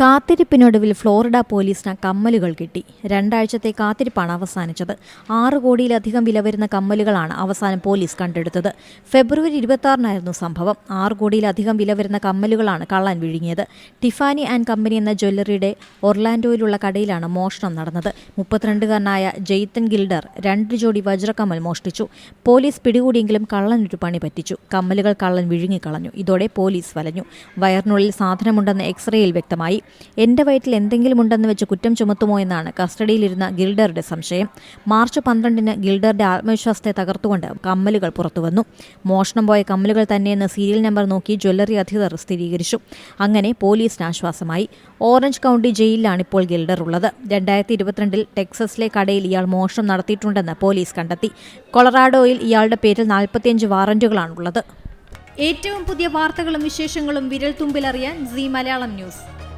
കാത്തിരിപ്പിനൊടുവിൽ Florida പോലീസിന് കമ്മലുകൾ കിട്ടി. രണ്ടാഴ്ചത്തെ കാത്തിരിപ്പാണ് അവസാനിച്ചത്. ആറ് കോടിയിലധികം വില വരുന്ന കമ്മലുകളാണ് അവസാനം പോലീസ് കണ്ടെടുത്തത്. ഫെബ്രുവരി ഇരുപത്തിയാറിനായിരുന്നു സംഭവം. ആറ് കോടിയിലധികം വില വരുന്ന കമ്മലുകളാണ് കള്ളാൻ വിഴുങ്ങിയത്. ടിഫാനി ആൻഡ് കമ്പനി എന്ന ജ്വല്ലറിയുടെ ഒർലാൻഡോയിലുള്ള കടയിലാണ് മോഷണം നടന്നത്. മുപ്പത്തിരണ്ടുകാരനായ ജെയ്ത്തൻ ഗിൽഡർ രണ്ട് ജോഡി വജ്രക്കമ്മൽ മോഷ്ടിച്ചു. പോലീസ് പിടികൂടിയെങ്കിലും കള്ളനൊരു പണി പറ്റിച്ചു. കമ്മലുകൾ കള്ളൻ വിഴുങ്ങിക്കളഞ്ഞു. ഇതോടെ പോലീസ് വലഞ്ഞു. വയറിനുള്ളിൽ സാധനമുണ്ടെന്ന് എക്സ്റേയിൽ വ്യക്തമായി. എന്റെ വയറ്റിൽ എന്തെങ്കിലും ഉണ്ടെന്ന് വെച്ച് കുറ്റം ചുമത്തുമോ എന്നാണ് കസ്റ്റഡിയിലിരുന്ന ഗിൽഡറുടെ സംശയം. മാർച്ച് പന്ത്രണ്ടിന് ഗിൽഡറുടെ ആത്മവിശ്വാസത്തെ തകർത്തുകൊണ്ട് കമ്മലുകൾ പുറത്തുവന്നു. മോഷണം പോയ കമ്മലുകൾ തന്നെയെന്ന് സീരിയൽ നമ്പർ നോക്കി ജ്വല്ലറി അധികൃതർ സ്ഥിരീകരിച്ചു. അങ്ങനെ പോലീസിന് ആശ്വാസമായി ഓറഞ്ച് കൗണ്ടി ജയിലിലാണ് ഇപ്പോൾ ഗിൽഡർ ഉള്ളത് രണ്ടായിരത്തി ഇരുപത്തിരണ്ടിൽ ടെക്സസിലെ കടയിൽ ഇയാൾ മോഷണം നടത്തിയിട്ടുണ്ടെന്ന് പോലീസ് കണ്ടെത്തി. കൊളറാഡോയിൽ ഇയാളുടെ പേരിൽ നാൽപ്പത്തിയഞ്ച് വാറന്റുകളാണുള്ളത്. ഏറ്റവും പുതിയ വാർത്തകളും വിശേഷങ്ങളും വിരൽ തുമ്പിലറിയാൻ സി മലയാളം ന്യൂസ്.